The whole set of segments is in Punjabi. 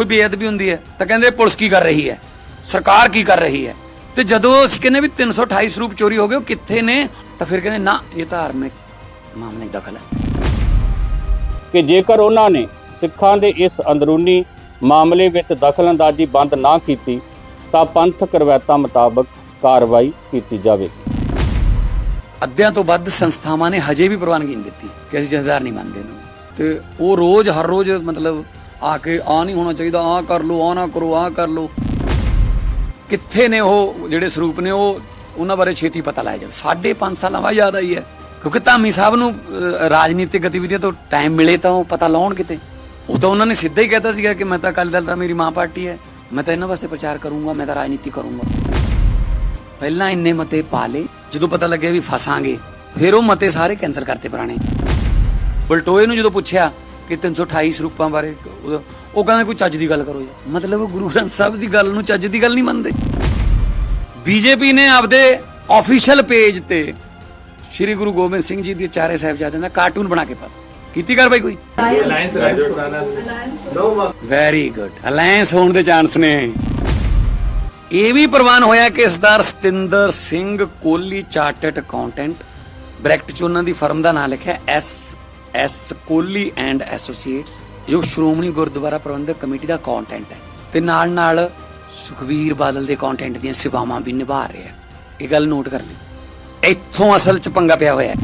ਕੋਈ ਬੇਅਦਬੀ ਹੁੰਦੀ ਹੈ ਤਾਂ ਕਹਿੰਦੇ ਪੁਲਿਸ ਕੀ ਕਰ ਰਹੀ ਹੈ? ਸਰਕਾਰ ਕੀ ਕਰ ਰਹੀ ਹੈ? ਤੇ ਜਦੋਂ ਅਸੀਂ ਕਹਿੰਦੇ ਵੀ 328 ਸਰੂਪ ਚੋਰੀ ਹੋ ਗਏ ਉਹ ਕਿੱਥੇ ਨੇ? ਤਾਂ ਫਿਰ ਕਹਿੰਦੇ ਨਾ ਇਹ ਧਾਰਮਿਕ ਮਾਮਲੇ ਦਖਲ ਹੈ। ਕਿ ਜੇਕਰ ਉਹਨਾਂ ਨੇ ਸਿੱਖਾਂ ਦੇ ਇਸ ਅੰਦਰੂਨੀ ਮਾਮਲੇ ਵਿੱਚ ਦਖਲਅੰਦਾਜ਼ੀ ਬੰਦ ਨਾ ਕੀਤੀ ਤਾਂ ਪੰਥਕ ਰਵਾਇਤਾਂ ਮੁਤਾਬਕ ਕਾਰਵਾਈ ਕੀਤੀ ਜਾਵੇਗੀ ਅੱਧਿਆਂ ਤੋਂ ਵੱਧ ਸੰਸਥਾਵਾਂ ਨੇ ਹਜੇ ਵੀ ਪ੍ਰਵਾਨਗੀ ਨਹੀਂ ਦਿੱਤੀ ਕਿ ਅਸੀਂ ਜਥੇਦਾਰ ਨਹੀਂ ਮੰਨਦੇ ਨੂੰ। ਤੇ ਉਹ ਰੋਜ਼ ਹਰ ਰੋਜ਼ ਮਤਲਬ ਆ ਕੇ ਆ ਨਹੀਂ ਹੋਣਾ ਚਾਹੀਦਾ ਆ ਕਰ ਲਓ ਆ ਨਾ ਕਰੋ ਆ ਕਰ ਲਓ। ਕਿੱਥੇ ਨੇ ਉਹ ਜਿਹੜੇ ਸਰੂਪ ਨੇ, ਉਹ ਉਹਨਾਂ ਬਾਰੇ ਛੇਤੀ ਪਤਾ ਲਾਇਆ ਜਾਵੇ। ਸਾਢੇ ਪੰਜ ਸਾਲਾਂ ਬਾਅਦ ਯਾਦ ਆਈ ਹੈ, ਕਿਉਂਕਿ ਧਾਮੀ ਸਾਹਿਬ ਨੂੰ ਰਾਜਨੀਤਿਕ ਗਤੀਵਿਧੀਆਂ ਤੋਂ ਟਾਈਮ ਮਿਲੇ ਤਾਂ ਉਹ ਪਤਾ ਲਾਉਣ ਕਿਤੇ। ਉਹ ਤਾਂ ਉਹਨਾਂ ਨੇ ਸਿੱਧਾ ਹੀ ਕਹਿਤਾ ਸੀਗਾ ਕਿ ਮੈਂ ਤਾਂ ਅਕਾਲੀ ਦਲ ਦਾ ਮੇਰੀ ਮਾਂ ਪਾਰਟੀ ਹੈ, ਮੈਂ ਤਾਂ ਇਹਨਾਂ ਵਾਸਤੇ ਪ੍ਰਚਾਰ ਕਰੂੰਗਾ, ਮੈਂ ਤਾਂ ਰਾਜਨੀਤੀ ਕਰੂੰਗਾ। ਪਹਿਲਾਂ ਇੰਨੇ ਮਤੇ ਪਾ ਲਏ, ਜਦੋਂ ਪਤਾ ਲੱਗਿਆ ਵੀ ਫਸਾਂਗੇ, ਫਿਰ ਉਹ ਮਤੇ ਸਾਰੇ ਕੈਨਸਲ ਕਰਤੇ ਪੁਰਾਣੇ। ਬਲਟੋਏ ਨੂੰ ਜਦੋਂ ਪੁੱਛਿਆ ਕਿ 328 ਸਰੂਪਾਂ ਬਾਰੇ ਉਹ ਉਹ ਕਹਿੰਦੇ ਕੋਈ ਚੱਜ ਦੀ ਗੱਲ ਕਰੋ ਜੀ। ਮਤਲਬ ਗੁਰੂ ਗ੍ਰੰਥ ਸਾਹਿਬ ਦੀ ਗੱਲ ਨੂੰ ਚੱਜ ਦੀ ਗੱਲ ਨਹੀਂ ਮੰਨਦੇ। ਬੀਜੇਪੀ ਨੇ ਆਪਦੇ ਆਫੀਸ਼ੀਅਲ ਪੇਜ ਤੇ ਸ੍ਰੀ ਗੁਰੂ ਗੋਬਿੰਦ ਸਿੰਘ ਜੀ ਦੇ ਚਾਰੇ ਸਾਹਿਬਜ਼ਾਦਿਆਂ ਦਾ ਕਾਰਟੂਨ ਬਣਾ ਕੇ ਪਾ ਕੀਤੀ ਕਾਰਵਾਈ ਕੋਈ? ਵੈਰੀ ਗੁੱਡ ਅਲਾਈਅੰਸ ਹੋਣ ਦੇ ਚਾਂਸ ਨੇ। ਇਹ ਵੀ ਪ੍ਰਵਾਨ ਹੋਇਆ ਕਿ Sardar Satinder Singh Kohli chartered accountant bracket ਚ ਉਹਨਾਂ ਦੀ ਫਰਮ ਦਾ ਨਾਮ ਲਿਖਿਆ S S Kohli and associates, ਜੋ ਸ਼੍ਰੋਮਣੀ ਗੁਰਦੁਆਰਾ ਪ੍ਰਬੰਧਕ ਕਮੇਟੀ ਦਾ ਅਕਾਊਂਟੈਂਟ ਹੈ। ਤੇ ਨਾਲ ਨਾਲ ਸੁਖਵੀਰ ਬਾਦਲ ਦੇ ਅਕਾਊਂਟੈਂਟ ਦੀਆਂ ਸੇਵਾਵਾਂ ਵੀ ਨਿਭਾ ਰਿਹਾ ਇਹ ਗੱਲ ਨੋਟ ਕਰ ਲਈ ਇੱਥੋਂ ਅਸਲ ਚ ਪੰਗਾ ਪਿਆ ਹੋਇਆ ਹੈ।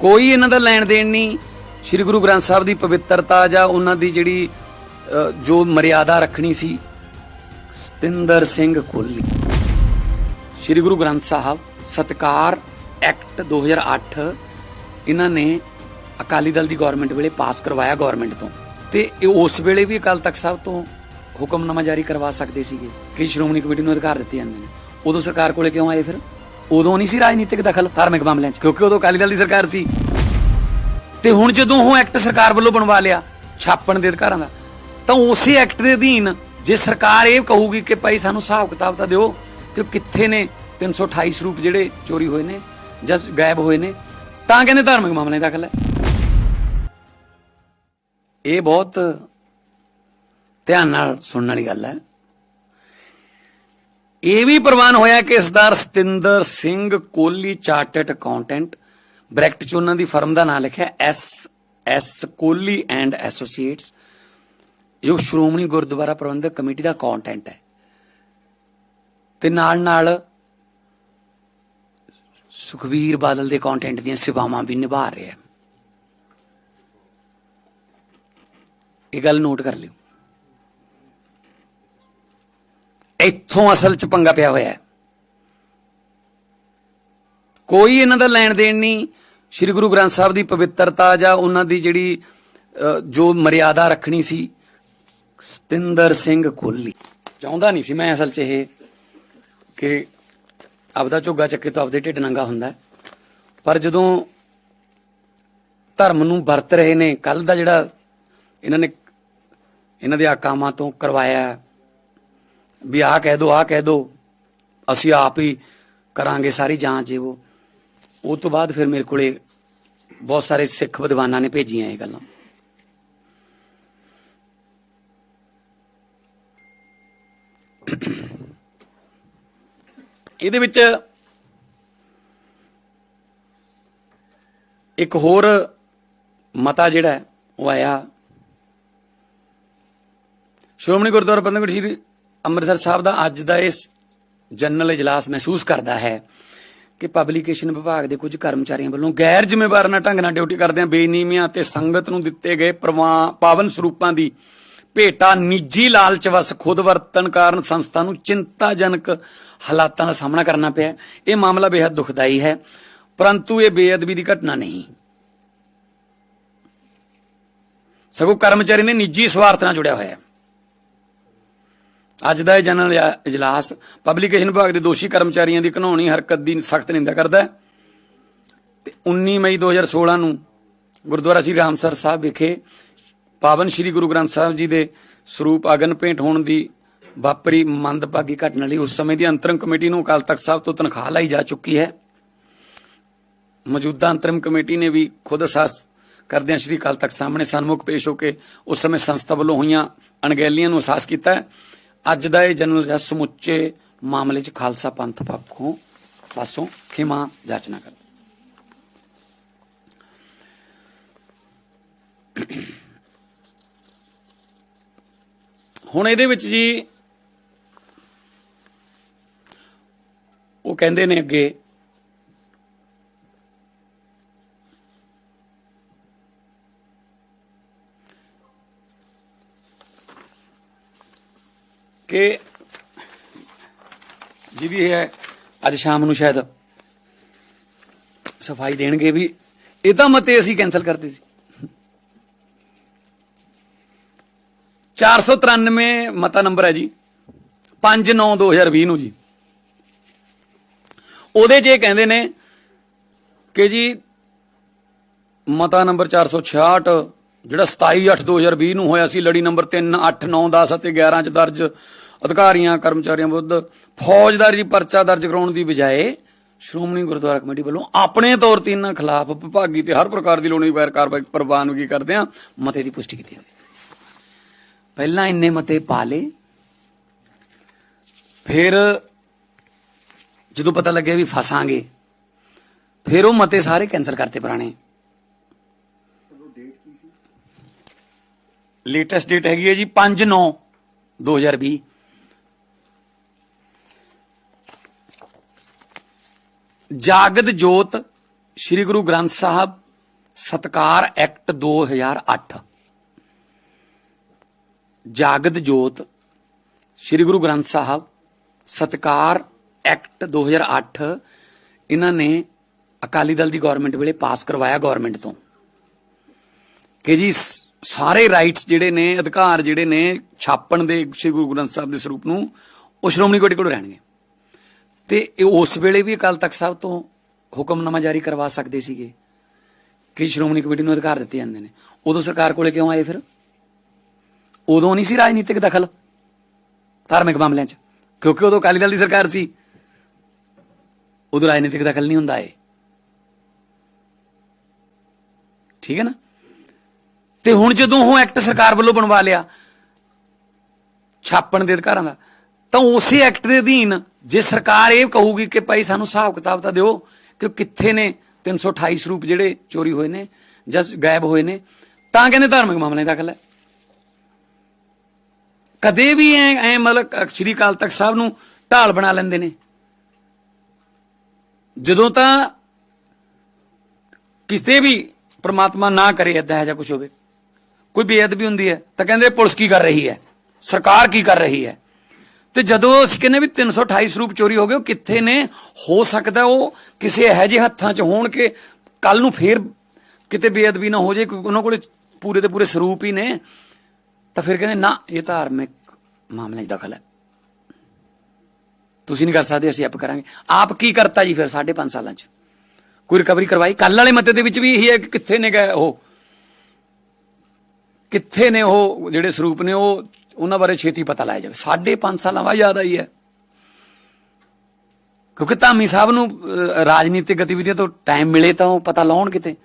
ਕੋਈ ਇਹਨਾਂ ਦਾ ਲੈਣ ਦੇਣ ਨਹੀਂ। ਸ੍ਰੀ ਗੁਰੂ ਗ੍ਰੰਥ ਸਾਹਿਬ ਦੀ ਪਵਿੱਤਰਤਾ ਜਾਂ ਉਹਨਾਂ ਦੀ ਜਿਹੜੀ ਜੋ ਮਰਿਆਦਾ ਰੱਖਣੀ ਸੀ, ਸਤਿੰਦਰ ਸਿੰਘ ਕੋਹਲੀ। ਸ੍ਰੀ ਗੁਰੂ ਗ੍ਰੰਥ ਸਾਹਿਬ ਸਤਕਾਰ ਐਕਟ 2008 ਇਹਨਾਂ ਨੇ ਅਕਾਲੀ ਦਲ ਦੀ ਗਵਰਨਮੈਂਟ ਵੇਲੇ ਪਾਸ ਕਰਵਾਇਆ ਗਵਰਨਮੈਂਟ ਤੋਂ। ਤੇ ਇਹ ਉਸ ਵੇਲੇ ਵੀ ਅਕਾਲ ਤਖਤ ਸਾਹਿਬ ਤੋਂ ਹੁਕਮਨਾਮਾ ਜਾਰੀ ਕਰਵਾ ਸਕਦੇ ਸੀਗੇ ਕਿ ਸ਼੍ਰੋਮਣੀ ਕਮੇਟੀ ਨੂੰ ਅਧਿਕਾਰ ਦਿੱਤੇ ਜਾਂਦੇ ਨੇ। ਉਦੋਂ ਸਰਕਾਰ ਕੋਲੇ ਕਿਉਂ ਆਏ ਫਿਰ? ਉਦੋਂ ਨਹੀਂ ਸੀ ਰਾਜਨੀਤਿਕ ਦਖਲ ਧਾਰਮਿਕ ਮਾਮਲਿਆਂ 'ਚ, ਕਿਉਂਕਿ ਉਦੋਂ ਅਕਾਲੀ ਦਲ ਦੀ ਸਰਕਾਰ ਸੀ। ਤੇ ਹੁਣ ਜਦੋਂ ਉਹ ਐਕਟ ਸਰਕਾਰ ਵੱਲੋਂ ਬਣਵਾ ਲਿਆ, ਛਾਪਣ ਦੇ ਅਧਿਕਾਰਾਂ ਦਾ, ਤਾਂ ਉਸੇ ਐਕਟ ਦੇ ਅਧੀਨ ਜੇ ਸਰਕਾਰ ਇਹ ਕਹੂਗੀ ਕਿ ਭਾਈ ਸਾਨੂੰ ਹਿਸਾਬ ਕਿਤਾਬ ਤਾਂ ਦਿਓ ਕਿ ਉਹ ਕਿੱਥੇ ਨੇ 328 ਸਰੂਪ ਜਿਹੜੇ ਚੋਰੀ ਹੋਏ ਨੇ ਜਾਂ ਗਾਇਬ ਹੋਏ ਨੇ, ਤਾਂ ਕਹਿੰਦੇ ਧਾਰਮਿਕ ਮਾਮਲੇ ਦਾਖਲ ਹੈ। ਇਹ ਬਹੁਤ ਧਿਆਨ ਨਾਲ ਸੁਣਨ ਵਾਲੀ ਗੱਲ ਹੈ। ਇਹ ਵੀ ਪ੍ਰਵਾਨ ਹੋਇਆ ਕਿ Sardar Satinder Singh Kohli chartered accountant bracket ਚ ਉਹਨਾਂ ਦੀ ਫਰਮ ਦਾ ਨਾਮ ਲਿਖਿਆ, S S Kohli and associates, ਜੋ ਸ਼੍ਰੋਮਣੀ ਗੁਰਦੁਆਰਾ ਪ੍ਰਬੰਧਕ ਕਮੇਟੀ ਦਾ ਅਕਾਊਂਟੈਂਟ ਹੈ। ਤੇ ਨਾਲ ਨਾਲ ਸੁਖਵੀਰ ਬਾਦਲ ਦੇ ਅਕਾਊਂਟੈਂਟ ਦੀਆਂ ਸੇਵਾਵਾਂ ਵੀ ਨਿਭਾ ਰਿਹਾ ਹੈ ਇਹ ਗੱਲ ਨੋਟ ਕਰ ਲਿਓ। ਇੱਥੋਂ ਅਸਲ ਚ ਪੰਗਾ ਪਿਆ ਹੋਇਆ ਹੈ। ਕੋਈ ਇਹਨਾਂ ਦਾ ਲੈਣ ਦੇਣ ਨਹੀਂ। ਸ੍ਰੀ ਗੁਰੂ ਗ੍ਰੰਥ ਸਾਹਿਬ ਦੀ ਪਵਿੱਤਰਤਾ ਜਾਂ ਉਹਨਾਂ ਦੀ ਜਿਹੜੀ ਜੋ ਮਰਿਆਦਾ ਰੱਖਣੀ ਸੀ, ਸਤਿੰਦਰ ਸਿੰਘ ਕੋਹਲੀ ਚਾਹੁੰਦਾ ਨਹੀਂ ਸੀ ਮੈਂ ਅਸਲ ਚ ਇਹ ਕਿ ਆਪਦਾ ਝੋਗਾ ਚੱਕੇ ਤੋਂ ਆਪਦੇ ਢਿੱਡ ਨੰਗਾ ਹੁੰਦਾ ਪਰ ਜਦੋਂ ਧਰਮ ਨੂੰ ਵਰਤ ਰਹੇ ਨੇ ਕੱਲ ਦਾ ਜਿਹੜਾ ਇਹਨਾਂ ਨੇ, ਇਹਨਾਂ ਦੇ ਆਕਾਮਾਂ ਤੋਂ ਕਰਵਾਇਆ। ਵੀ ਆਹ ਕਹਿ ਦੋ, ਆਹ ਕਹਿ ਦੋ, ਅਸੀਂ ਆਪ ਹੀ ਕਰਾਂਗੇ, ਸਾਰੀ ਜਾਂਚ ਇਹ ਉਹ। ਉਹ ਤੋਂ ਬਾਅਦ ਫਿਰ ਮੇਰੇ ਕੋਲੇ ਬਹੁਤ ਸਾਰੇ ਸਿੱਖ ਵਿਦਵਾਨਾਂ ਨੇ ਭੇਜੀਆਂ ਇਹ ਗੱਲਾਂ। ਇਹਦੇ ਵਿੱਚ ਇੱਕ ਹੋਰ ਮਤਾ ਜਿਹੜਾ ਉਹ ਆਇਆ। ਸ਼੍ਰੋਮਣੀ ਗੁਰਦੁਆਰਾ ਪ੍ਰਬੰਧਕ ਸ੍ਰੀ ਅੰਮ੍ਰਿਤਸਰ ਸਾਹਿਬ ਦਾ ਅੱਜ ਦਾ ਇਸ ਜਨਰਲ ਇਜਲਾਸ ਮਹਿਸੂਸ ਕਰਦਾ ਹੈ ਕਿ ਪਬਲੀਕੇਸ਼ਨ ਵਿਭਾਗ ਦੇ ਕੁਝ ਕਰਮਚਾਰੀਆਂ ਵੱਲੋਂ ਗੈਰ ਜ਼ਿੰਮੇਵਾਰ ਨਾਲ ਢੰਗ ਨਾਲ ਡਿਊਟੀ ਕਰਦਿਆਂ ਬੇਨੀਮੀਆਂ ਅਤੇ ਸੰਗਤ ਨੂੰ ਦਿੱਤੇ ਗਏ ਪ੍ਰਵਾ- ਪਾਵਨ ਸਰੂਪਾਂ ਦੀ ਭੇਟਾ ਨਿੱਜੀ ਲਾਲਚ ਵਸ ਖੁਦ ਵਰਤਣ ਕਾਰਨ ਸੰਸਥਾ ਨੂੰ ਚਿੰਤਾਜਨਕ ਹਾਲਾਤਾਂ ਦਾ ਸਾਹਮਣਾ ਕਰਨਾ ਪਿਆ। ਇਹ ਮਾਮਲਾ ਬੇहद ਦੁਖਦਾਈ ਹੈ, ਪਰੰਤੂ ਇਹ ਬੇਅਦਬੀ ਦੀ ਘਟਨਾ ਨਹੀਂ। ਸਗੋਂ ਕਰਮਚਾਰੀ ਨੇ ਨਿੱਜੀ ਸਵਾਰਥ ਨਾਲ ਜੁੜਿਆ ਹੋਇਆ ਹੈ। ਅੱਜ ਦਾ ਇਹ ਜਨਰਲ ਇਜਲਾਸ ਪਬਲੀਕੇਸ਼ਨ ਵਿਭਾਗ ਦੇ ਦੋਸ਼ੀ ਕਰਮਚਾਰੀਆਂ ਦੀ ਘਨੌਣੀ ਹਰਕਤ ਦੀ ਸਖਤ ਨਿੰਦਾ ਕਰਦਾ ਹੈ। ਤੇ 19 ਮਈ 2016 ਨੂੰ ਗੁਰਦੁਆਰਾ ਸ੍ਰੀ ਰਾਮਸਰ ਸਾਹਿਬ ਵਿਖੇ ਪਾਵਨ ਸ੍ਰੀ ਗੁਰੂ ਗ੍ਰੰਥ ਸਾਹਿਬ ਜੀ ਦੇ ਸਰੂਪ ਅਗਨ ਭੇਂਟ ਹੋਣ ਦੀ ਵਾਪਰੀ ਮੰਦਭਾਗੀ ਘਟਨਾ ਲਈ ਉਸ ਸਮੇਂ ਦੀ ਅੰਤਰਮ ਕਮੇਟੀ ਨੂੰ ਅਕਾਲ ਤਖਤ ਸਾਹਿਬ ਤੋਂ ਤਨਖਾਹ ਲਈ ਜਾ ਚੁੱਕੀ ਹੈ। ਮੌਜੂਦਾ ਅੰਤਰਮ ਕਮੇਟੀ ਨੇ ਵੀ ਖੁਦ ਅਹਿਸਾਸ ਕਰਦਿਆਂ ਸ੍ਰੀ ਅਕਾਲ ਤਖਤ ਸਾਹਮਣੇ ਸਨਮੁਖ ਪੇਸ਼ ਹੋ ਕੇ ਉਸ ਸਮੇਂ ਸੰਸਥਾ ਵੱਲੋਂ ਹੋਈਆਂ ਅਣਗਹਿਲੀਆਂ ਨੂੰ ਅਹਿਸਾਸ ਕੀਤਾ ਹੈ। ਅੱਜ ਦਾ ਇਹ ਜਨਰਲ ਜੱਜ ਸਮੁੱਚੇ ਮਾਮਲੇ 'ਚ ਖਾਲਸਾ ਪੰਥ ਪੱਖੋਂ ਪਾਸੋਂ ਖਿਮਾ ਜਾਚਨਾ ਕਰਦਾ। ਹੁਣ ਇਹਦੇ ਵਿੱਚ ਜੀ ਉਹ ਕਹਿੰਦੇ ਨੇ ਅੱਗੇ ਕਿ ਜਿਹਦੀ ਇਹ ਹੈ, ਅੱਜ ਸ਼ਾਮ ਨੂੰ ਸ਼ਾਇਦ ਸਫ਼ਾਈ ਦੇਣਗੇ ਵੀ ਇਹ ਤਾਂ ਮਤੇ ਅਸੀਂ ਕੈਨਸਲ ਕਰਦੇ ਸੀ। 493 ਮਤਾ ਨੰਬਰ ਹੈ ਜੀ 5/9/2020 ਨੂੰ ਜੀ। ਉਹਦੇ 'ਚ ਇਹ ਕਹਿੰਦੇ ਨੇ ਕਿ ਜੀ, ਮਤਾ ਨੰਬਰ 466 ਜਿਹੜਾ 27/8/2020 ਨੂੰ ਹੋਇਆ ਸੀ, ਲੜੀ ਨੰਬਰ 3 8 9 10 ਅਤੇ 11 ਚ ਦਰਜ ਅਧਿਕਾਰੀਆਂ ਕਰਮਚਾਰੀਆਂ ਵਿਰੁੱਧ ਫੌਜਦਾਰੀ ਪਰਚਾ ਦਰਜ ਕਰਾਉਣ ਦੀ ਬਜਾਏ ਸ਼੍ਰੋਮਣੀ ਗੁਰਦੁਆਰਾ ਕਮੇਟੀ ਵੱਲੋਂ ਆਪਣੇ ਤੌਰ ਤੇ ਇਹਨਾਂ ਖਿਲਾਫ ਵਿਭਾਗੀ ਤੇ ਹਰ ਪ੍ਰਕਾਰ ਦੀ ਲੋੜੀਂਦੀ ਬਗੈਰ ਕਾਰਵਾਈ ਪ੍ਰਵਾਨਗੀ ਕਰਦੇ ਆ ਮਤੇ ਦੀ ਪੁਸ਼ਟੀ ਕੀਤੀ ਜਾਂਦੀ ਪਹਿਲਾਂ ਇੰਨੇ ਮਤੇ ਪਾ ਲਏ। ਫਿਰ ਜਦੋਂ ਪਤਾ ਲੱਗਿਆ ਵੀ ਫਸਾਂਗੇ ਫਿਰ ਉਹ ਮਤੇ ਸਾਰੇ ਕੈਨਸਲ ਕਰਤੇ ਪੁਰਾਣੇ। ਲੇਟੈਸਟ ਡੇਟ ਹੈਗੀ ਹੈ ਜੀ 5 9 2020 ਜਾਗਦ ਜੋਤ ਸ੍ਰੀ ਗੁਰੂ ਗ੍ਰੰਥ ਸਾਹਿਬ, ਸਤਕਾਰ ਐਕਟ 2008 ਜਾਗਦ ਜੋਤ ਸ੍ਰੀ ਗੁਰੂ ਗ੍ਰੰਥ ਸਾਹਿਬ, ਸਤਕਾਰ ਐਕਟ 2008 ਇਹਨਾਂ ਨੇ ਅਕਾਲੀ ਦਲ ਦੀ ਗਵਰਨਮੈਂਟ ਵੇਲੇ ਪਾਸ ਕਰਵਾਇਆ ਗਵਰਨਮੈਂਟ ਤੋਂ। ਕਿ ਜੀ ਸਾਰੇ ਰਾਈਟਸ ਜਿਹੜੇ ਨੇ, ਅਧਿਕਾਰ ਜਿਹੜੇ ਨੇ, ਛਾਪਣ ਦੇ ਸ੍ਰੀ ਗੁਰੂ ਗ੍ਰੰਥ ਸਾਹਿਬ ਦੇ ਸਰੂਪ ਨੂੰ ਉਹ ਸ਼੍ਰੋਮਣੀ ਕਮੇਟੀ ਕੋਲ ਰਹਿਣਗੇ। ਤੇ ਉਸ ਵੇਲੇ ਵੀ ਅਕਾਲ ਤਖਤ ਸਾਹਿਬ ਤੋਂ ਹੁਕਮਨਾਮਾ ਜਾਰੀ ਕਰਵਾ ਸਕਦੇ ਸੀਗੇ ਕਿ ਸ਼੍ਰੋਮਣੀ ਕਮੇਟੀ ਨੂੰ ਅਧਿਕਾਰ ਦਿੱਤੇ ਜਾਂਦੇ ਨੇ। ਉਦੋਂ ਸਰਕਾਰ ਕੋਲੇ ਕਿਉਂ ਆਏ ਫਿਰ? ਉਦੋਂ ਨਹੀਂ ਸੀ ਰਾਜਨੀਤਿਕ ਦਖਲ ਧਾਰਮਿਕ ਮਾਮਲਿਆਂ 'ਚ, ਕਿਉਂਕਿ ਉਦੋਂ ਅਕਾਲੀ ਦਲ ਦੀ ਸਰਕਾਰ ਸੀ। ਉਦੋਂ ਰਾਜਨੀਤਿਕ ਦਖਲ ਨਹੀਂ ਹੁੰਦਾ ਏ ਠੀਕ ਹੈ ਨਾ? ਤੇ ਹੁਣ ਜਦੋਂ ਉਹ ਐਕਟ ਸਰਕਾਰ ਵੱਲੋਂ ਬਣਵਾ ਲਿਆ, ਛਾਪਣ ਦੇ ਅਧਿਕਾਰਾਂ ਦਾ, ਤਾਂ ਉਸੇ ਐਕਟ ਦੇ ਅਧੀਨ ਜੇ ਸਰਕਾਰ ਇਹ ਕਹੂਗੀ ਕਿ ਭਾਈ ਸਾਨੂੰ ਹਿਸਾਬ ਕਿਤਾਬ ਤਾਂ ਦਿਓ ਕਿ ਉਹ ਕਿੱਥੇ ਨੇ 328 ਸਰੂਪ ਜਿਹੜੇ ਚੋਰੀ ਹੋਏ ਨੇ ਜਾਂ ਗਾਇਬ ਹੋਏ ਨੇ, ਤਾਂ ਕਹਿੰਦੇ ਧਾਰਮਿਕ ਮਾਮਲੇ ਦਾਖਲ ਹੈ। ਕਦੇ ਵੀ ਐ ਐ ਮਤਲਬ ਸ਼੍ਰੀ ਅਕਾਲ ਤਖਤ ਸਾਹਿਬ ਨੂੰ ਢਾਲ ਬਣਾ ਲੈਂਦੇ ਨੇ। ਜਦੋਂ ਤਾਂ ਕਿਤੇ ਵੀ ਪ੍ਰਮਾਤਮਾ ਨਾ ਕਰੇ ਏਦਾਂ ਜਾਂ ਕੁਝ ਹੋਵੇ। ਕੋਈ ਬੇਅਦਬੀ ਹੁੰਦੀ ਹੈ ਤਾਂ ਕਹਿੰਦੇ ਪੁਲਿਸ ਕੀ ਕਰ ਰਹੀ ਹੈ? ਸਰਕਾਰ ਕੀ ਕਰ ਰਹੀ ਹੈ? ਤੇ ਜਦੋਂ ਅਸੀਂ ਕਹਿੰਦੇ ਵੀ 328 ਸਰੂਪ ਚੋਰੀ ਹੋ ਗਏ, ਉਹ ਕਿੱਥੇ ਨੇ? ਹੋ ਸਕਦਾ ਉਹ ਕਿਸੇ ਇਹੋ ਜਿਹੇ ਹੱਥਾਂ 'ਚ ਹੋਣ ਕਿ ਕੱਲ ਨੂੰ ਫੇਰ ਕਿਤੇ ਬੇਅਦਬੀ ਨਾ ਹੋ ਜਾਏ, ਕਿਉਂਕਿ ਉਹਨਾਂ ਕੋਲੇ ਪੂਰੇ ਦੇ ਪੂਰੇ ਸਰੂਪ ਹੀ ਨੇ। ਤਾਂ ਫਿਰ ਕਹਿੰਦੇ, ਨਾ, ਇਹ ਧਾਰਮਿਕ ਮਾਮਲੇ 'ਚ ਦਖਲ ਹੈ। ਤੁਸੀਂ ਨਹੀਂ ਕਰ ਸਕਦੇ, ਅਸੀਂ ਆਪ ਕਰਾਂਗੇ। ਆਪ ਕੀ ਕਰਤਾ ਜੀ ਫਿਰ 5.5 ਸਾਲਾਂ 'ਚ? ਕੋਈ ਰਿਕਵਰੀ ਕਰਵਾਈ? ਕੱਲ ਵਾਲੇ ਮਤੇ ਦੇ ਵਿੱਚ ਵੀ ਇਹੀ ਹੈ ਕਿ ਕਿੱਥੇ ਨੇ ਗਏ ਉਹ? ਕਿੱਥੇ ਨੇ ਉਹ ਜਿਹੜੇ ਸਰੂਪ ਨੇ, ਉਹ ਉਹਨਾਂ ਬਾਰੇ ਛੇਤੀ ਪਤਾ ਲਾਇਆ ਜਾਵੇ। ਸਾਢੇ 5 ਸਾਲਾਂ ਬਾਅਦ ਯਾਦ ਆਈ ਹੈ। ਕਿਉਂਕਿ ਧਾਮੀ ਸਾਹਿਬ ਨੂੰ ਰਾਜਨੀਤਿਕ ਗਤੀਵਿਧੀਆਂ ਤੋਂ ਟਾਈਮ ਮਿਲੇ ਤਾਂ ਉਹ ਪਤਾ ਲਾਉਣ ਕਿਤੇ।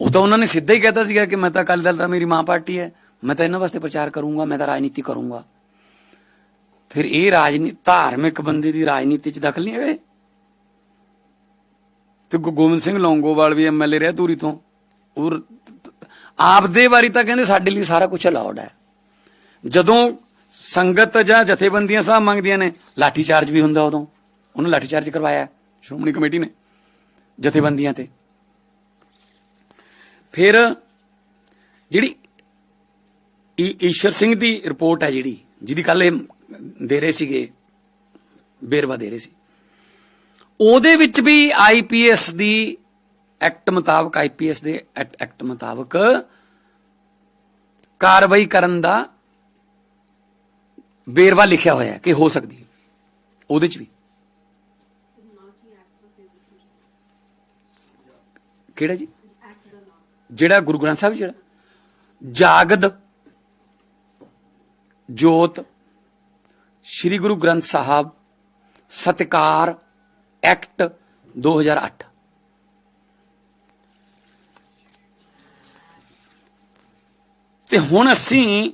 ਉਹ ਤਾਂ ਉਹਨਾਂ ਨੇ ਸਿੱਧਾ ਹੀ ਕਹਿਤਾ ਸੀਗਾ ਕਿ ਮੈਂ ਤਾਂ ਅਕਾਲੀ ਦਲ ਦਾ ਮੇਰੀ ਮਾਂ ਪਾਰਟੀ ਹੈ, ਮੈਂ ਤਾਂ ਇਹਨਾਂ ਵਾਸਤੇ ਪ੍ਰਚਾਰ ਕਰੂੰਗਾ, ਮੈਂ ਤਾਂ ਰਾਜਨੀਤੀ ਕਰੂੰਗਾ। ਫਿਰ ਇਹ ਰਾਜਨੀਤੀ ਧਾਰਮਿਕ ਬੰਦੇ ਦੀ ਰਾਜਨੀਤੀ 'ਚ ਦਖਲ ਨਹੀਂ ਹੈਗੇ ਤੇ ਗੁ- ਗੋਬਿੰਦ ਸਿੰਘ ਲੌਂਗੋਵਾਲ ਵੀ ਐਮਐਲਏ ਰਿਹਾ ਧੂਰੀ ਤੋਂ। ਉਹ ਆਪਦੇ ਵਾਰੀ ਤਾਂ ਕਹਿੰਦੇ ਸਾਡੇ ਲਈ ਸਾਰਾ ਕੁਝ ਅਲਾਉਡ ਹੈ। ਜਦੋਂ ਸੰਗਤ ਜਾਂ ਜਥੇਬੰਦੀਆਂ ਸਾਹਿਬ ਮੰਗਦੀਆਂ ਨੇ ਲਾਠੀ ਚਾਰਜ ਵੀ ਹੁੰਦਾ ਉਦੋਂ। ਉਹਨੂੰ ਲਾਠੀ ਚਾਰਜ ਕਰਵਾਇਆ ਸ਼੍ਰੋਮਣੀ ਕਮੇਟੀ ਨੇ, ਜਥੇਬੰਦੀਆਂ ਤੇ। ਫਿਰ ਜਿਹੜੀ ਈ- ਈਸ਼ਰ ਸਿੰਘ ਦੀ ਰਿਪੋਰਟ ਹੈ ਜਿਹੜੀ, ਜਿਹਦੀ ਕੱਲ ਇਹ ਦੇ ਰਹੇ ਸੀਗੇ, ਬੇਰਵਾ ਦੇ ਰਹੇ ਸੀ। ਉਹਦੇ ਵਿੱਚ ਵੀ ਆਈਪੀਐਸ ਦੀ ਐਕਟ ਮੁਤਾਬਕ ਆਈਪੀਐਸ ਦੇ ਐਕਟ ਐਕਟ ਮੁਤਾਬਕ ਕਾਰਵਾਈ ਕਰਨ ਦਾ ਬੇਰਵਾ ਲਿਖਿਆ ਹੋਇਆ ਹੈ ਕਿ ਹੋ ਸਕਦੀ ਹੈ। ਉਹਦੇ ਚ ਵੀ। ਕਿਹੜਾ ਜੀ? ਜਿਹੜਾ ਗੁਰੂ ਗ੍ਰੰਥ ਸਾਹਿਬ ਜਿਹੜਾ? ਜਾਗਦ, ਜੋਤ, ਸ੍ਰੀ ਗੁਰੂ ਗ੍ਰੰਥ ਸਾਹਿਬ, ਸਤਕਾਰ, ਐਕਟ 2008 ਤੇ ਹੁਣ ਅਸੀਂ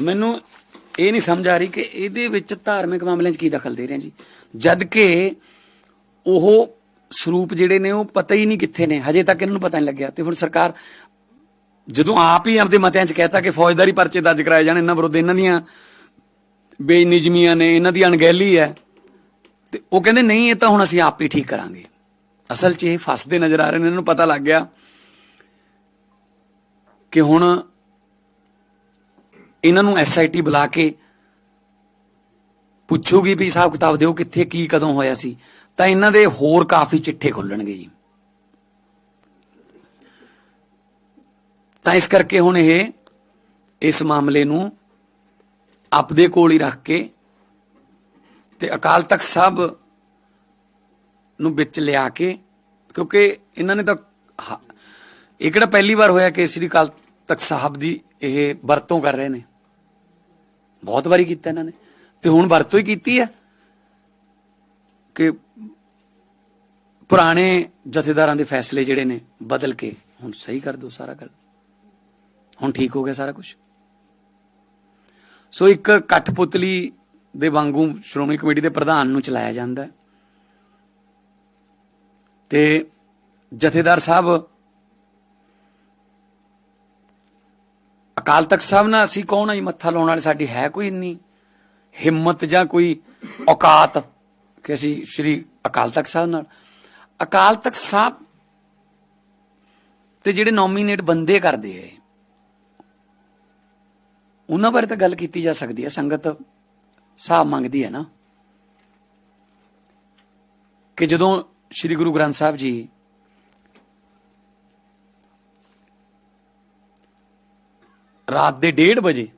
ਮੈਨੂੰ ਇਹ ਨਹੀਂ ਸਮਝ ਆ ਰਹੀ ਕਿ ਇਹਦੇ ਵਿੱਚ ਧਾਰਮਿਕ ਮਾਮਲਿਆਂ 'ਚ ਕੀ ਦਖਲ ਦੇ ਰਹੇ ਜੀ। ਜਦ ਕਿ ਉਹ ਸਰੂਪ ਜਿਹੜੇ ਨੇ ਉਹ ਪਤਾ ਹੀ ਨਹੀਂ ਕਿੱਥੇ ਨੇ, ਹਜੇ ਤੱਕ ਇਹਨਾਂ ਨੂੰ ਪਤਾ ਨਹੀਂ ਲੱਗਿਆ। ਤੇ ਹੁਣ ਸਰਕਾਰ ਜਦੋਂ ਆਪ ਹੀ ਆਪਦੇ ਮਤਿਆਂ 'ਚ ਕਹਿਤਾ ਕਿ ਫੌਜਦਾਰੀ ਪਰਚੇ ਦਰਜ ਕਰਾਏ ਜਾਣ, ਇਹਨਾਂ ਵਿਰੁੱਧ ਇਹਨਾਂ ਦੀਆਂ ਬੇਨਿਜਮੀਆਂ ਨੇ, ਇਹਨਾਂ ਦੀ ਅਣਗਹਿਲੀ ਹੈ, ਤੇ ਉਹ ਕਹਿੰਦੇ ਨਹੀਂ, ਇਹ ਤਾਂ ਹੁਣ ਅਸੀਂ ਆਪ ਹੀ ਠੀਕ ਕਰਾਂਗੇ। ਅਸਲ 'ਚ ਇਹ ਫਸਦੇ ਨਜ਼ਰ ਆ ਰਹੇ ਨੇ, ਇਹਨਾਂ ਨੂੰ ਪਤਾ ਲੱਗ ਗਿਆ। ਕਿ ਹੁਣ ਇਹਨਾਂ ਨੂੰ ਐਸਆਈਟੀ ਬੁਲਾ ਕੇ ਪੁੱਛੂਗੀ ਵੀ ਹਿਸਾਬ ਕਿਤਾਬ ਦਿਓ ਕਿੱਥੇ ਕੀ ਕਦੋਂ ਹੋਇਆ ਸੀ। ਤਾਂ ਇਹਨਾਂ ਦੇ ਹੋਰ ਕਾਫੀ ਚਿੱਠੇ ਖੁੱਲਣਗੇ ਜੀ। ਤਾਂ ਇਸ ਕਰਕੇ ਹੁਣ ਇਹ, ਇਸ ਮਾਮਲੇ ਨੂੰ ਆਪਦੇ ਕੋਲ ਹੀ ਰੱਖ ਕੇ ਤੇ ਅਕਾਲ ਤਖਤ ਸਾਹਿਬ ਨੂੰ ਵਿੱਚ ਲਿਆ ਕੇ, ਕਿਉਂਕਿ ਇਹਨਾਂ ਨੇ ਤਾਂ ਹ- ਇਹ ਕਿਹੜਾ ਪਹਿਲੀ ਵਾਰ ਹੋਇਆ ਕਿ ਸ੍ਰੀ ਅਕਾਲ ਤਖਤ ਸਾਹਿਬ ਦੀ ਇਹ ਵਰਤੋਂ ਕਰ ਰਹੇ ਨੇ। ਬਹੁਤ ਵਾਰੀ ਕੀਤਾ ਇਹਨਾਂ ਨੇ। ਤੇ ਹੁਣ ਵਰਤੋਂ ਹੀ ਕੀਤੀ ਹੈ ਕਿ ਪੁਰਾਣੇ ਜਥੇਦਾਰਾਂ ਦੇ ਫੈਸਲੇ ਜਿਹੜੇ ਨੇ ਬਦਲ ਕੇ ਹੁਣ ਸਹੀ ਕਰ ਦਿਓ ਸਾਰਾ ਕਰ ਹੁਣ ਠੀਕ ਹੋ ਗਿਆ ਸਾਰਾ ਕੁਝ ਸੋ ਇੱਕ ਕਠਪੁਤਲੀ ਦੇ ਵਾਂਗੂ ਸ਼੍ਰੋਮਣੀ ਕਮੇਟੀ ਦੇ ਪ੍ਰਧਾਨ ਨੂੰ ਚਲਾਇਆ ਜਾਂਦਾ ਹੈ। ਤੇ ਜਥੇਦਾਰ ਸਾਹਿਬ ਅਕਾਲ ਤਖਤ ਸਾਹਿਬ ਨਾਲ ਅਸੀਂ ਕੌਣ ਆ ਜੀ? ਮੱਥਾ ਲਾਉਣ ਵਾਲੇ ਸਾਡੀ ਹੈ ਕੋਈ ਇੰਨੀ? ਹਿੰਮਤ ਜਾਂ ਕੋਈ ਔਕਾਤ ਕਿ ਅਸੀਂ ਸ਼੍ਰੀ ਅਕਾਲ ਤਖਤ ਸਾਹਿਬ ਨਾਲ? ਅਕਾਲ ਤਖਤ ਸਾਹਿਬ ਤੇ ਜਿਹੜੇ ਨੋਮੀਨੇਟ ਬੰਦੇ ਕਰਦੇ ਐ ਉਹਨਾਂ ਬਾਰੇ ਤਾਂ ਗੱਲ ਕੀਤੀ ਜਾ ਸਕਦੀ ਹੈ ਸੰਗਤ ਹਿਸਾਬ ਮੰਗਦੀ ਹੈ ਨਾ। ਕਿ ਜਦੋਂ ਸ੍ਰੀ ਗੁਰੂ ਗ੍ਰੰਥ ਸਾਹਿਬ ਜੀ ਰਾਤ ਦੇ 1:30 ਵਜੇ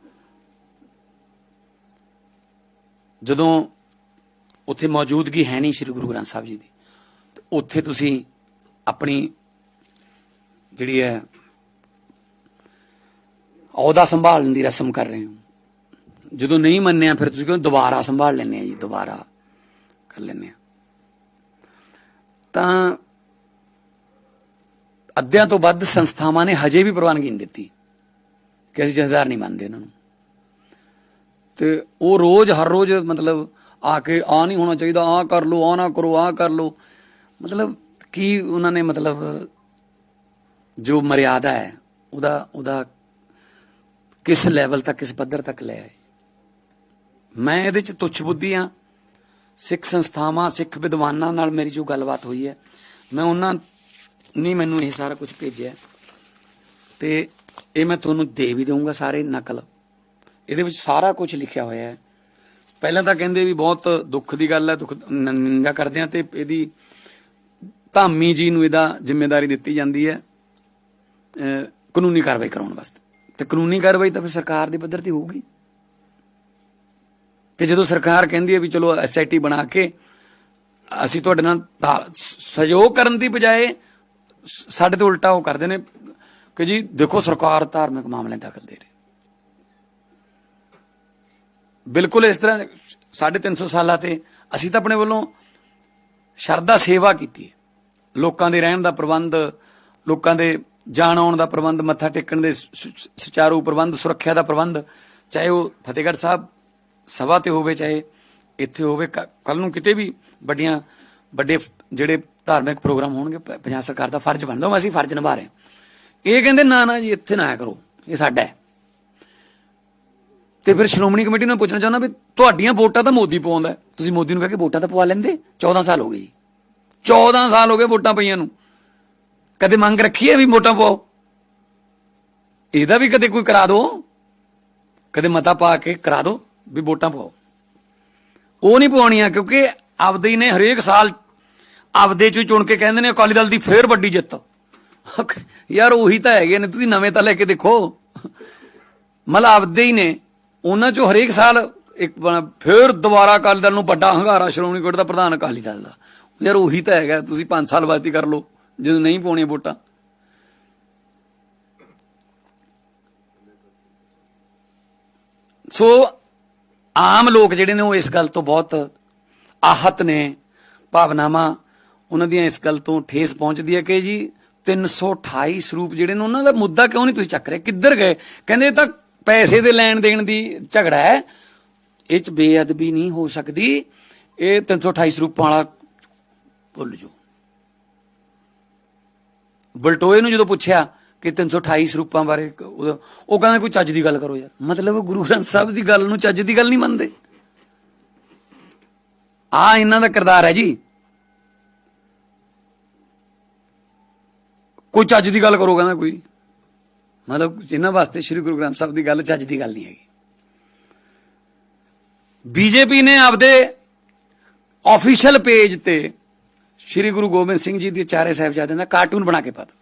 ਜਦੋਂ ਉੱਥੇ ਮੌਜੂਦਗੀ ਹੈ ਨਹੀਂ ਸ੍ਰੀ ਗੁਰੂ ਗ੍ਰੰਥ ਸਾਹਿਬ ਜੀ ਦੀ ਉੱਥੇ ਤੁਸੀਂ ਆਪਣੀ ਜਿਹੜੀ ਹੈ ਅਹੁਦਾ ਸੰਭਾਲਣ ਦੀ ਰਸਮ ਕਰ ਰਹੇ ਹੋ। ਜਦੋਂ ਨਹੀਂ ਮੰਨਿਆ, ਫਿਰ ਤੁਸੀਂ ਕਹਿੰਦੇ ਦੁਬਾਰਾ ਸੰਭਾਲ ਲੈਣੇ ਆ ਜੀ? ਦੁਬਾਰਾ ਕਰ ਲੈਣੇ ਆ। ਤਾਂ ਅੱਧਿਆਂ ਤੋਂ ਵੱਧ ਸੰਸਥਾਵਾਂ ਨੇ ਹਜੇ ਵੀ ਪ੍ਰਵਾਨਗੀ ਨਹੀਂ ਦਿੱਤੀ। ਕਿ ਅਸੀਂ ਜਥੇਦਾਰ ਨਹੀਂ ਮੰਨਦੇ ਇਹਨਾਂ ਨੂੰ। ਤੇ ਉਹ ਰੋਜ਼, ਹਰ ਰੋਜ਼ ਮਤਲਬ ਆ ਕੇ ਆ ਨਹੀਂ ਹੋਣਾ ਚਾਹੀਦਾ ਆ ਕਰ ਲੋ ਆ ਨਾ ਕਰੋ ਆ ਕਰ ਲੋ ਮਤਲਬ ਕੀ ਉਹਨਾਂ ਨੇ ਮਤਲਬ ਜੋ ਮਰਿਆਦਾ ਹੈ, ਉਹਦਾ ਉਹਦਾ ਕਿਸ ਲੈਵਲ ਤੱਕ, ਕਿਸ ਪੱਧਰ ਤੱਕ ਲੈ ਆਏ। ਮੈਂ ਇਹਦੇ ਚ ਤੁੱਛ ਬੁੱਧੀ ਆ ਸਿੱਖ ਸੰਸਥਾਵਾਂ, ਸਿੱਖ ਵਿਦਵਾਨਾਂ ਨਾਲ ਮੇਰੀ ਜੋ ਗੱਲਬਾਤ ਹੋਈ ਹੈ, ਮੈਂ ਉਹਨਾਂ ਨੇ ਮੈਨੂੰ ਇਹ ਸਾਰਾ ਕੁਝ ਭੇਜਿਆ। ਤੇ ਇਹ ਮੈਂ ਤੁਹਾਨੂੰ ਦੇ ਵੀ ਦਊਂਗਾ ਸਾਰੇ ਨਕਲ। ਇਹਦੇ ਵਿੱਚ ਸਾਰਾ ਕੁਝ ਲਿਖਿਆ ਹੋਇਆ ਹੈ। ਪਹਿਲਾਂ ਤਾਂ ਕਹਿੰਦੇ ਵੀ ਬਹੁਤ ਦੁੱਖ ਦੀ ਗੱਲ ਹੈ, ਦੁੱਖ ਨਿੰਦਾ ਕਰਦੇ ਆ ਤੇ ਇਹਦੀ ਧਾਮੀ ਜੀ ਨੂੰ ਇਹਦਾ ਜ਼ਿੰਮੇਵਾਰੀ ਦਿੱਤੀ ਜਾਂਦੀ ਹੈ ਕਾਨੂੰਨੀ ਕਾਰਵਾਈ ਕਰਾਉਣ ਵਾਸਤੇ। ਤੇ ਕਾਨੂੰਨੀ ਕਾਰਵਾਈ ਤਾਂ ਫਿਰ ਸਰਕਾਰ ਦੇ ਪੱਧਰ ਤੇ ਹੋਊਗੀ। ਤੇ ਜਦੋਂ ਸਰਕਾਰ ਕਹਿੰਦੀ ਹੈ ਵੀ ਚਲੋ ਐਸਆਈਟੀ ਬਣਾ ਕੇ ਅਸੀਂ ਤੁਹਾਡੇ ਨਾਲ ਸਹਿਯੋਗ ਕਰਨ ਦੀ ਬਜਾਏ ਸਾਡੇ ਤੋਂ ਉਲਟਾ ਉਹ ਕਰਦੇ ਨੇ ਕਿ ਜੀ ਦੇਖੋ ਸਰਕਾਰ ਧਾਰਮਿਕ ਮਾਮਲੇ ਦਖਲ ਦੇ ਰਹੀ ਬਿਲਕੁਲ ਇਸ ਤਰ੍ਹਾਂ 350 ਸਾਲਾਂ ਤੇ ਅਸੀਂ ਤਾਂ ਆਪਣੇ ਵੱਲੋਂ ਸ਼ਰਧਾ ਸੇਵਾ ਕੀਤੀ ਹੈ ਲੋਕਾਂ ਦੇ ਰਹਿਣ ਦਾ ਪ੍ਰਬੰਧ, ਲੋਕਾਂ ਦੇ ਜਾਣ ਆਉਣ ਦਾ ਪ੍ਰਬੰਧ, ਮੱਥਾ ਟੇਕਣ ਦੇ ਸੁਚਾਰੂ ਪ੍ਰਬੰਧ, ਸੁਰੱਖਿਆ ਦਾ ਪ੍ਰਬੰਧ, ਚਾਹੇ ਉਹ ਫਤਿਹਗੜ੍ਹ ਸਾਹਿਬ ਸਭਾ ਤੇ ਹੋਵੇ, ਚਾਹੇ ਇੱਥੇ ਹੋਵੇ ਕੱਲ ਨੂੰ ਕਿਤੇ ਵੀ ਵੱਡੀਆਂ, ਵੱਡੇ ਜਿਹੜੇ ਧਾਰਮਿਕ ਪ੍ਰੋਗਰਾਮ ਹੋਣਗੇ ਪੰਜਾਬ ਸਰਕਾਰ ਦਾ ਫਰਜ਼ ਬਣਦਾ, ਉਹ ਅਸੀਂ ਫਰਜ਼ ਨਿਭਾ ਰਹੇ ਹਾਂ। ਇਹ ਕਹਿੰਦੇ, ਨਾ ਨਾ ਜੀ, ਇੱਥੇ ਨਾ ਆਇਆ ਕਰੋ। ਇਹ ਸਾਡਾ ਹੈ। ਤੇ ਫਿਰ ਸ਼੍ਰੋਮਣੀ ਕਮੇਟੀ ਨੂੰ ਪੁੱਛਣਾ ਚਾਹੁੰਦਾ ਵੀ ਤੁਹਾਡੀਆਂ ਵੋਟਾਂ ਤਾਂ ਮੋਦੀ ਪਵਾਉਂਦਾ ਤੁਸੀਂ ਮੋਦੀ ਨੂੰ ਕਹਿ ਕੇ ਵੋਟਾਂ ਤਾਂ ਪਵਾ ਲੈਂਦੇ। 14 ਸਾਲ ਹੋ ਗਏ ਜੀ। 14 ਸਾਲ ਹੋ ਗਏ ਵੋਟਾਂ ਪਈਆਂ ਨੂੰ। ਕਦੇ ਮੰਗ ਰੱਖੀ ਹੈ ਵੀ ਵੋਟਾਂ ਪਾਓ ਇਹਦਾ ਵੀ ਕਦੇ ਕੋਈ ਕਰਾ ਦਿਓ ਕਦੇ ਮਤਾ ਪਾ ਕੇ ਕਰਾ ਦਿਓ ਵੀ ਵੋਟਾਂ ਪਾਓ ਉਹ ਨਹੀਂ ਪਵਾਉਣੀਆਂ ਕਿਉਂਕਿ ਆਪਦੇ ਹੀ ਨੇ ਹਰੇਕ ਸਾਲ ਆਪਦੇ ਚੋਂ ਹੀ ਚੁਣ ਕੇ ਕਹਿੰਦੇ ਨੇ ਅਕਾਲੀ ਦਲ ਦੀ ਫੇਰ ਵੱਡੀ ਜਿੱਤ। ਯਾਰ ਉਹੀ ਤਾਂ ਹੈਗੇ ਨੇ, ਤੁਸੀਂ ਨਵੇਂ ਤਾਂ ਲੈ ਕੇ ਦੇਖੋ। ਮਤਲਬ ਆਪਦੇ ਹੀ ਨੇ। ਉਹਨਾਂ ਚੋਂ ਹਰੇਕ ਸਾਲ ਇੱਕ ਫਿਰ ਦੁਬਾਰਾ ਅਕਾਲੀ ਦਲ ਨੂੰ ਵੱਡਾ ਹੰਗਾਰਾ, ਸ਼੍ਰੋਮਣੀ ਕਮੇਟੀ ਦਾ ਪ੍ਰਧਾਨ ਅਕਾਲੀ ਦਲ ਦਾ। ਯਾਰ ਉਹੀ ਤਾਂ ਹੈਗਾ, ਤੁਸੀਂ 5 ਸਾਲ ਬਾਅਦ ਹੀ ਕਰ ਲਓ, ਜਦੋਂ ਨਹੀਂ ਪਾਉਣੀਆਂ ਵੋਟਾਂ। ਸੋ, ਆਮ ਲੋਕ ਜਿਹੜੇ ਨੇ ਉਹ ਇਸ ਗੱਲ ਤੋਂ ਬਹੁਤ ਆਹਤ ਨੇ, ਭਾਵਨਾਵਾਂ, ਉਹਨਾਂ ਦੀਆਂ ਇਸ ਗੱਲ ਤੋਂ ਠੇਸ ਪਹੁੰਚਦੀ ਹੈ ਕਿ ਜੀ 328 ਸਰੂਪ ਜਿਹੜੇ ਨੇ, ਉਹਨਾਂ ਦਾ ਮੁੱਦਾ ਕਿਉਂ ਨਹੀਂ ਤੁਸੀਂ ਚੱਕ ਰਹੇ? ਕਿੱਧਰ ਗਏ? ਕਹਿੰਦੇ ਇਹ ਤਾਂ ਪੈਸੇ ਦੇ ਲੈਣ ਦੇਣ ਦੀ ਝਗੜਾ ਹੈ। ਇਹ ਚ ਬੇਅਦਬੀ ਨਹੀਂ ਹੋ ਸਕਦੀ। ਇਹ 328 ਸਰੂਪਾਂ ਵਾਲਾ ਭੁੱਲ ਜਾਓ। ਬਲਟੋਏ ਨੂੰ ਜਦੋਂ ਪੁੱਛਿਆ ਕਿ 328 ਸਰੂਪਾਂ ਬਾਰੇ ਉਹ ਕਹਿੰਦਾ ਕੋਈ ਚੱਜ ਦੀ ਗੱਲ ਕਰੋ ਯਾਰ। ਮਤਲਬ ਗੁਰੂ ਗ੍ਰੰਥ ਸਾਹਿਬ ਦੀ ਗੱਲ ਨੂੰ ਚੱਜ ਦੀ ਗੱਲ ਨਹੀਂ ਮੰਨਦੇ। ਆ ਇਹਨਾਂ ਦਾ ਕਿਰਦਾਰ ਹੈ ਜੀ। ਕੋਈ ਚੱਜ ਦੀ ਗੱਲ ਕਰੋ, ਕਹਿੰਦਾ ਕੋਈ। ਮਤਲਬ ਜਿਨ੍ਹਾਂ ਵਾਸਤੇ ਸ੍ਰੀ ਗੁਰੂ ਗ੍ਰੰਥ ਸਾਹਿਬ ਦੀ ਗੱਲ ਚੱਜ ਦੀ ਗੱਲ ਨਹੀਂ ਹੈਗੀ। ਬੀਜੇਪੀ ਨੇ ਆਪਦੇ ਆਫੀਸ਼ੀਅਲ ਪੇਜ ਤੇ ਸ੍ਰੀ ਗੁਰੂ ਗੋਬਿੰਦ ਸਿੰਘ ਜੀ ਦੇ ਚਾਰੇ ਸਾਹਿਬਜ਼ਾਦਿਆਂ ਦਾ ਕਾਰਟੂਨ ਬਣਾ ਕੇ ਪਾਤਾ।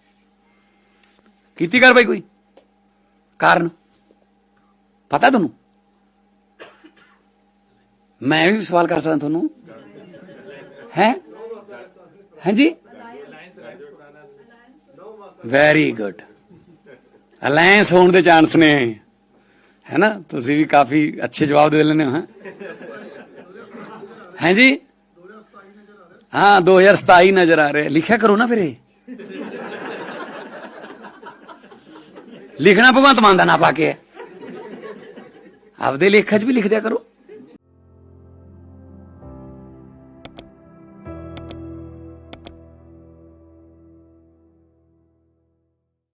ਕੀਤੀ ਕਾਰਵਾਈ ਕੋਈ? ਕਾਰਨ? ਪਤਾ ਤੁਹਾਨੂੰ? ਮੈਂ ਵੀ ਸਵਾਲ ਕਰ ਸਕਦਾ ਤੁਹਾਨੂੰ। ਹੈ? ਹਾਂਜੀ? ਵੈਰੀ ਗੁੱਡ ਅਲਾਈਅੰਸ ਹੋਣ ਦੇ ਚਾਂਸ ਨੇ ਹੈ ਨਾ? ਤੁਸੀਂ ਵੀ ਕਾਫੀ ਅੱਛੇ ਜਵਾਬ ਦੇ ਲੈਂਦੇ ਹੋ, ਹਾਂ? ਹਾਂਜੀ ਹਾਂ 2027 ਨਜ਼ਰ ਆ ਰਿਹਾ। ਲਿਖਿਆ ਕਰੋ ਨਾ ਫਿਰ ਇਹ। ਲਿਖਣਾ ਭਗਵੰਤ ਮਾਨ ਦਾ ਨਾ ਪਾ ਕੇ ਆਪਦੇ ਲੇਖਾਂ 'ਚ ਵੀ ਲਿਖ ਦਿਆ ਕਰੋ।